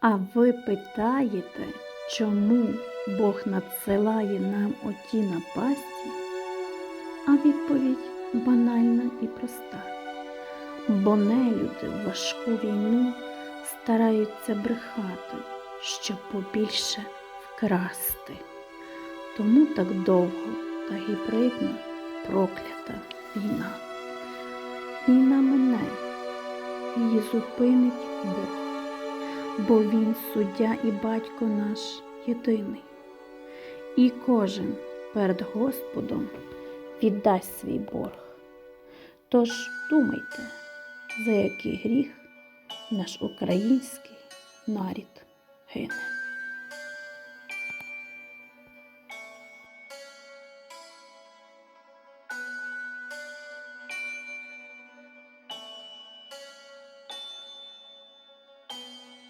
А ви питаєте, чому Бог надсилає нам оті напасті? А відповідь банальна і проста. Бо нелюди в важку війну стараються брехати, щоб побільше вкрасти. Тому так довго та гібридно проклята війна. Війна мине, її зупинить Бог, бо Він суддя і батько наш єдиний. І кожен перед Господом віддасть свій борг. Тож думайте, за який гріх наш український нарід гине.